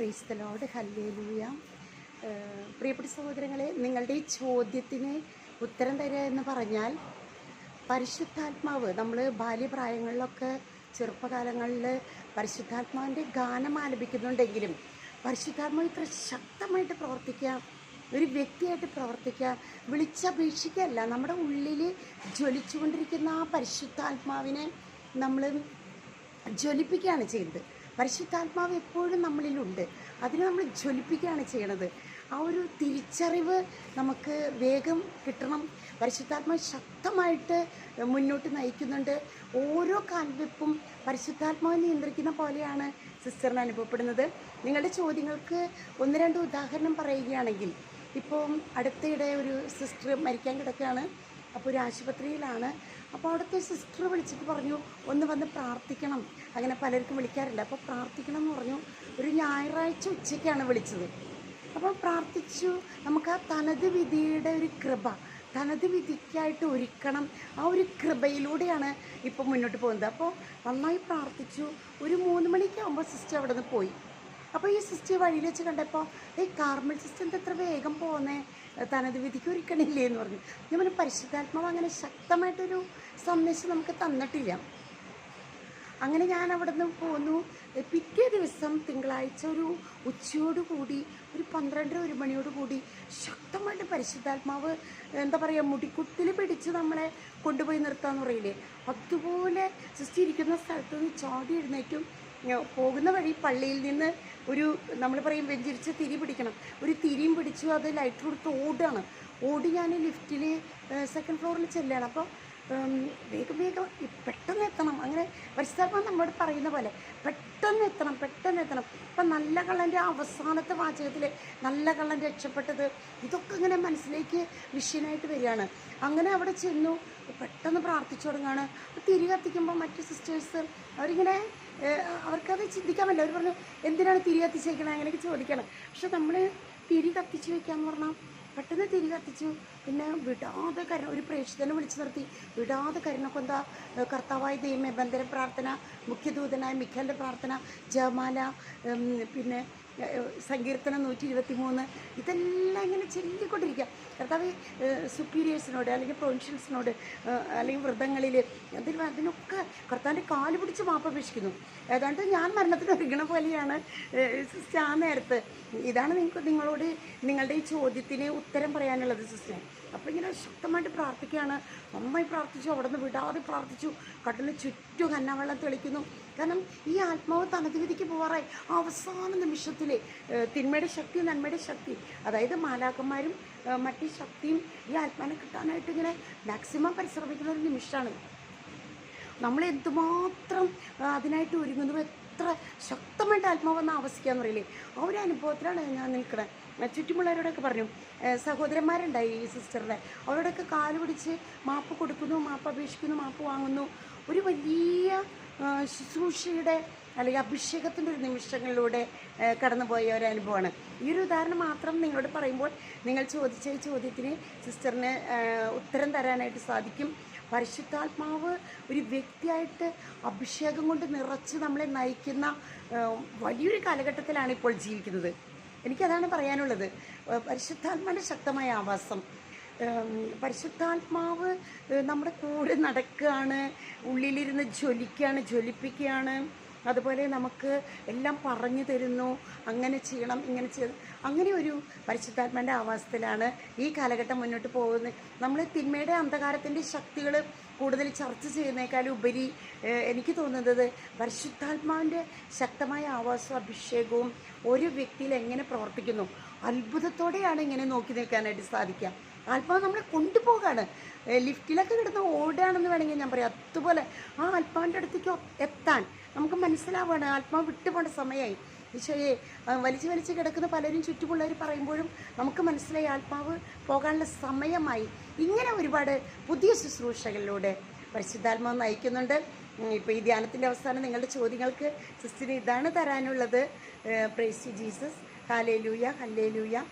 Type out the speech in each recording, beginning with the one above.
ക്രൈസ്തലോട് hallelujah ഏഹ് പ്രിയപ്പെട്ട സഹോദരങ്ങളെ നിങ്ങളുടെ ഈ ചോദ്യത്തിന് ഉത്തരം തരിക എന്ന് പറഞ്ഞാൽ പരിശുദ്ധാത്മാവ് നമ്മൾ ബാല്യപ്രായങ്ങളിലൊക്കെ ചെറുപ്പകാലങ്ങളിൽ പരിശുദ്ധാത്മാവിന്റെ ഗാനം ആലപിക്കുന്നുണ്ടെങ്കിലും പരിശുദ്ധാത്മാവ് ഇത്ര ശക്തമായിട്ട് പ്രവർത്തിക്കാം ഒരു വ്യക്തിയായിട്ട് പ്രവർത്തിക്കുക വിളിച്ചപേക്ഷിക്കുകയല്ല. നമ്മുടെ ഉള്ളിൽ ജ്വലിച്ചുകൊണ്ടിരിക്കുന്ന ആ പരിശുദ്ധാത്മാവിനെ നമ്മൾ ജ്വലിപ്പിക്കുകയാണ് ചെയ്യുന്നത്. പരിശുദ്ധാത്മാവ് എപ്പോഴും നമ്മളിലുണ്ട്. അതിനെ നമ്മൾ ജ്വലിപ്പിക്കുകയാണ് ചെയ്യണത്. ആ ഒരു തിരിച്ചറിവ് നമുക്ക് വേഗം കിട്ടണം. പരിശുദ്ധാത്മാവ് ശക്തമായിട്ട് മുന്നോട്ട് നയിക്കുന്നുണ്ട്. ഓരോ കാൽവെപ്പും പരിശുദ്ധാത്മാവ് നിയന്ത്രിക്കുന്ന പോലെയാണ് സിസ്റ്ററിന് അനുഭവപ്പെടുന്നത്. നിങ്ങളുടെ ചോദ്യങ്ങൾക്ക് ഒന്ന് രണ്ട് ഉദാഹരണം പറയുകയാണെങ്കിൽ ഇപ്പോൾ അടുത്തിടെ ഒരു സിസ്റ്റർ മരിക്കാൻ കിടക്കുകയാണ്. അപ്പോൾ ഒരു ആശുപത്രിയിലാണ്. അപ്പോൾ അവിടുത്തെ സിസ്റ്റർ വിളിച്ചിട്ട് പറഞ്ഞു ഒന്ന് വന്ന് പ്രാർത്ഥിക്കണം. അങ്ങനെ പലർക്കും വിളിക്കാറില്ല അപ്പോൾ പ്രാർത്ഥിക്കണം എന്ന് പറഞ്ഞു ഒരു ഞായറാഴ്ച ഉച്ചയ്ക്കാണ് വിളിച്ചത്. അപ്പോൾ പ്രാർത്ഥിച്ചു. നമുക്ക് ആ തനത് വിധിയുടെ ഒരു കൃപ തനത് വിധിക്കായിട്ട് ഒരുക്കണം. ആ ഒരു കൃപയിലൂടെയാണ് ഇപ്പം മുന്നോട്ട് പോകുന്നത്. അപ്പോൾ നന്നായി പ്രാർത്ഥിച്ചു. ഒരു മൂന്ന് മണിക്കാകുമ്പോൾ സിസ്റ്റർ അവിടെ നിന്ന് പോയി. അപ്പോൾ ഈ സിസ്റ്റർ വഴിയിൽ വെച്ച് കണ്ടപ്പോൾ ഈ കാർമൽ സിസ്റ്റർ എന്താ ഇത്ര വേഗം പോകുന്നേ തനത് വിധിക്ക് ഒരുക്കണില്ലേ? എന്ന് പറഞ്ഞു. ഞാൻ പറഞ്ഞു പരിശുദ്ധാത്മാവ് അങ്ങനെ ശക്തമായിട്ടൊരു സന്ദേശം നമുക്ക് തന്നിട്ടില്ല. അങ്ങനെ ഞാൻ അവിടെ നിന്ന് പോന്നു പിറ്റേ ദിവസം തിങ്കളാഴ്ച ഒരു ഉച്ചയോട് കൂടി ഒരു പന്ത്രണ്ടര ഒരു മണിയോട് കൂടി ശക്തമായിട്ട് പരിശുദ്ധാത്മാവ് എന്താ പറയുക മുടിക്കുത്തിൽ പിടിച്ച് നമ്മളെ കൊണ്ടുപോയി നിർത്താന്ന് പറയില്ലേ? അതുപോലെ സൃഷ്ടിയിരിക്കുന്ന സ്ഥലത്ത് നിന്ന് ചാടി എഴുന്നേറ്റും. പോകുന്ന വഴി പള്ളിയിൽ നിന്ന് ഒരു നമ്മൾ പറയും വെഞ്ചിരിച്ച് തിരി പിടിക്കണം. ഒരു തിരിയും പിടിച്ചു അത് ലൈറ്റർ കൊടുത്ത് ഓടുകയാണ്. ഓടി ഞാൻ ലിഫ്റ്റിൽ സെക്കൻഡ് ഫ്ലോറിൽ ചെല്ലുകയാണ്. അപ്പോൾ വേഗം വേഗം പെട്ടെന്ന് എത്തണം. അങ്ങനെ പരിസ്ഥാത്മ നമ്മോട് പറയുന്ന പോലെ പെട്ടെന്ന് എത്തണം പെട്ടെന്ന് എത്തണം. ഇപ്പം നല്ല കള്ളന്റെ അവസാനത്തെ വാചകത്തിൽ നല്ല കള്ളൻ രക്ഷപ്പെട്ടത് ഇതൊക്കെ ഇങ്ങനെ മനസ്സിലേക്ക് വിഷയനായിട്ട് വരികയാണ്. അങ്ങനെ അവിടെ ചെന്നു പെട്ടെന്ന് പ്രാർത്ഥിച്ചു തുടങ്ങുകയാണ്. തിരി കത്തിക്കുമ്പോൾ മറ്റു സിസ്റ്റേഴ്സ് അവരിങ്ങനെ അവർക്കത് ചിന്തിക്കാൻ പറ്റില്ല. അവർ പറഞ്ഞു എന്തിനാണ് തിരി കത്തിച്ച് കത്തിച്ചേക്കണത് അങ്ങനെയൊക്കെ ചോദിക്കണം. പക്ഷെ നമ്മൾ തിരി കത്തിച്ച് വെക്കാന്ന് പറഞ്ഞാൽ പെട്ടെന്ന് തിരി കത്തിച്ചു. പിന്നെ വിടാതെ കരുണ ഒരു പ്രേക്ഷിതനെ വിളിച്ചു നിർത്തി. വിടാതെ കരുണക്കൊന്ത കർത്താവായ ദൈവമേ ബന്ധന പ്രാർത്ഥന മുഖ്യദൂതനായ മിഖലിന്റെ പ്രാർത്ഥന ജമാല പിന്നെ സങ്കീർത്തനം നൂറ്റി ഇരുപത്തി മൂന്ന് ഇതെല്ലാം ഇങ്ങനെ ചൊല്ലിക്കൊണ്ടിരിക്കുക. കർത്താവ് സുപ്പീരിയേഴ്സിനോട് അല്ലെങ്കിൽ പ്രൊവിൻഷ്യൽസിനോട് അല്ലെങ്കിൽ വൃദ്ധങ്ങളിൽ അതിൽ അതിനൊക്കെ കർത്താവിന്റെ കാൽ പിടിച്ച് മാപ്പപേക്ഷിക്കുന്നു ഏതാണ്ട് ഞാൻ മരണത്തിന് ഒരുങ്ങണ പോലെയാണ് സിസ്റ്റർ ആ നേരത്ത്. ഇതാണ് നിങ്ങൾക്ക് നിങ്ങളോട് നിങ്ങളുടെ ഈ ചോദ്യത്തിന് ഉത്തരം പറയാനുള്ളത് സിസ്റ്റർ അപ്പോൾ ഇങ്ങനെ ശക്തമായിട്ട് പ്രാർത്ഥിക്കുകയാണ്. നന്നായി പ്രാർത്ഥിച്ചു അവിടെ നിന്ന് വിടാതെ പ്രാർത്ഥിച്ചു. കടലിന് ചുറ്റും കന്നാവെള്ളം തെളിക്കുന്നു. കാരണം ഈ ആത്മാവ് തനത് വിധിക്ക് പോകാറായി അവസാന നിമിഷത്തിലെ തിന്മയുടെ ശക്തി നന്മയുടെ ശക്തി അതായത് മാലാക്കന്മാരും മറ്റു ശക്തിയും ഈ ആത്മാവിനെ കിട്ടാനായിട്ട് ഇങ്ങനെ മാക്സിമം പരിശ്രമിക്കുന്ന ഒരു നിമിഷമാണ്. നമ്മൾ എന്തുമാത്രം അതിനായിട്ട് ഒരുങ്ങുന്നു എത്ര ശക്തമായിട്ട് ആത്മാവ് വന്ന് ആവസിക്കാന്ന് പറയില്ലേ ആ ഒരു അനുഭവത്തിലാണ് ഞാൻ നിൽക്കുന്നത് ചുറ്റുമുള്ളവരോടൊക്കെ പറഞ്ഞു. സഹോദരന്മാരുണ്ടായി ഈ സിസ്റ്ററിനെ. അവരോടൊക്കെ കാൽ പിടിച്ച് മാപ്പ് കൊടുക്കുന്നു മാപ്പ് അപേക്ഷിക്കുന്നു മാപ്പ് വാങ്ങുന്നു. ഒരു വലിയ ശുശ്രൂഷയുടെ അല്ലെങ്കിൽ അഭിഷേകത്തിന്റെ ഒരു നിമിഷങ്ങളിലൂടെ കടന്നുപോയ ഒരു അനുഭവമാണ്. ഈ ഒരു ഉദാഹരണം മാത്രം നിങ്ങളോട് പറയുമ്പോൾ നിങ്ങൾ ചോദിച്ച ഈ ചോദ്യത്തിന് സിസ്റ്ററിന് ഉത്തരം തരാനായിട്ട് സാധിക്കും. പരിശുദ്ധാത്മാവ് ഒരു വ്യക്തിയായിട്ട് അഭിഷേകം കൊണ്ട് നിറച്ച് നമ്മളെ നയിക്കുന്ന വലിയൊരു കാലഘട്ടത്തിലാണ് ഇപ്പോൾ ജീവിക്കുന്നത്. എനിക്കതാണ് പറയാനുള്ളത്. പരിശുദ്ധാത്മാവിന്റെ ശക്തമായ ആവാസം. പരിശുദ്ധാത്മാവ് നമ്മുടെ കൂടെ നടക്കുകയാണ് ഉള്ളിലിരുന്ന് ജ്വലിക്കുകയാണ് ജ്വലിപ്പിക്കുകയാണ്. അതുപോലെ നമുക്ക് എല്ലാം പറഞ്ഞു തരുന്നു. അങ്ങനെ ചെയ്യണം ഇങ്ങനെ ചെയ്യണം. അങ്ങനെ ഒരു പരിശുദ്ധാത്മാന്റെ ആവാസത്തിലാണ് ഈ കാലഘട്ടം മുന്നോട്ട് പോകുന്നത്. നമ്മൾ തിന്മയുടെ അന്ധകാരത്തിന്റെ ശക്തികൾ കൂടുതൽ ചർച്ച ചെയ്യുന്നേക്കാളും ഉപരി എനിക്ക് തോന്നുന്നത് പരിശുദ്ധാത്മാവിന്റെ ശക്തമായ ആവാസവും അഭിഷേകവും ഒരു വ്യക്തിയിൽ എങ്ങനെ പ്രവർത്തിക്കുന്നു? അത്ഭുതത്തോടെയാണ് ഇങ്ങനെ നോക്കി നിൽക്കാനായിട്ട് സാധിക്കുക. ആത്മാവ് നമ്മളെ കൊണ്ടുപോകാണ്. ലിഫ്റ്റിലൊക്കെ കിടന്ന് ഓടുകയാണെന്ന് വേണമെങ്കിൽ ഞാൻ പറയാം. അതുപോലെ ആ ആത്മാവിന്റെ അടുത്തേക്ക് എത്താൻ നമുക്ക് മനസ്സിലാവുകയാണ്. ആത്മാവ് വിട്ടുപോകേണ്ട സമയമായി. ഈശോയെ വലിച്ചു വലിച്ച് കിടക്കുന്ന പലരും ചുറ്റുമുള്ളവർ പറയുമ്പോഴും നമുക്ക് മനസ്സിലായി ആത്മാവ് പോകാനുള്ള സമയമായി. ഇങ്ങനെ ഒരുപാട് പുതിയ ശുശ്രൂഷകളിലൂടെ പരിശുദ്ധാത്മാവ് നയിക്കുന്നുണ്ട്. ഇപ്പോൾ ഈ ധ്യാനത്തിന്റെ അവസാനം നിങ്ങളുടെ ചോദ്യങ്ങൾക്ക് സിസ്റ്റിന് ഇതാണ് തരാനുള്ളത്. Praise Jesus. ഹലേ ലൂയ ഹല്ലേ ഹല്ലേലൂയ.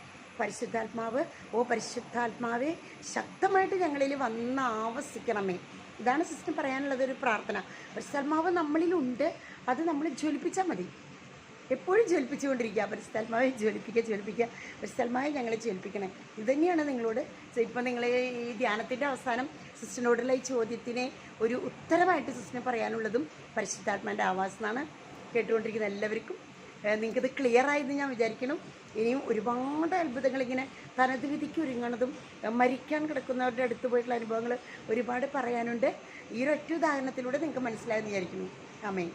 പരിശുദ്ധാത്മാവ് ഓ പരിശുദ്ധാത്മാവെ ശക്തമായിട്ട് ഞങ്ങളിൽ വന്ന് ആവസിക്കണമേ. ഇതാണ് സിസ്റ്റം പറയാനുള്ളത് ഒരു പ്രാർത്ഥന. പരിശുദ്ധാത്മാവ് നമ്മളിലുണ്ട് അത് നമ്മൾ ജ്വലിപ്പിച്ചാൽ മതി. എപ്പോഴും ജ്വലിപ്പിച്ചുകൊണ്ടിരിക്കുക. പരിസ്ഥലമായി ജ്വലിപ്പിക്കുക ജ്വലിപ്പിക്കുക. പരിസ്ഥലമായി ഞങ്ങളെ ജ്വലിപ്പിക്കണേ. ഇത് തന്നെയാണ് നിങ്ങളോട് ഇപ്പം നിങ്ങൾ ഈ ധ്യാനത്തിന്റെ അവസാനം സിസ്റ്ററിനോടുള്ള ഈ ചോദ്യത്തിനെ ഒരു ഉത്തരമായിട്ട് സിസ്റ്ററിന് പറയാനുള്ളതും പരിശുദ്ധാത്മാന്റെ ആവാസം എന്നാണ് കേട്ടുകൊണ്ടിരിക്കുന്ന എല്ലാവർക്കും നിങ്ങൾക്കിത് ക്ലിയർ ആയെന്ന് ഞാൻ വിചാരിക്കണം ഇനിയും ഒരുപാട് അത്ഭുതങ്ങൾ ഇങ്ങനെ തനത് വിധിക്ക് ഒരുങ്ങണതും മരിക്കാൻ കിടക്കുന്നവരുടെ അടുത്ത് പോയിട്ടുള്ള അനുഭവങ്ങൾ ഒരുപാട് പറയാനുണ്ട്. ഈ ഒരൊറ്റ ഉദാഹരണത്തിലൂടെ നിങ്ങൾക്ക് മനസ്സിലായെന്ന് വിചാരിക്കുന്നു. ആമേ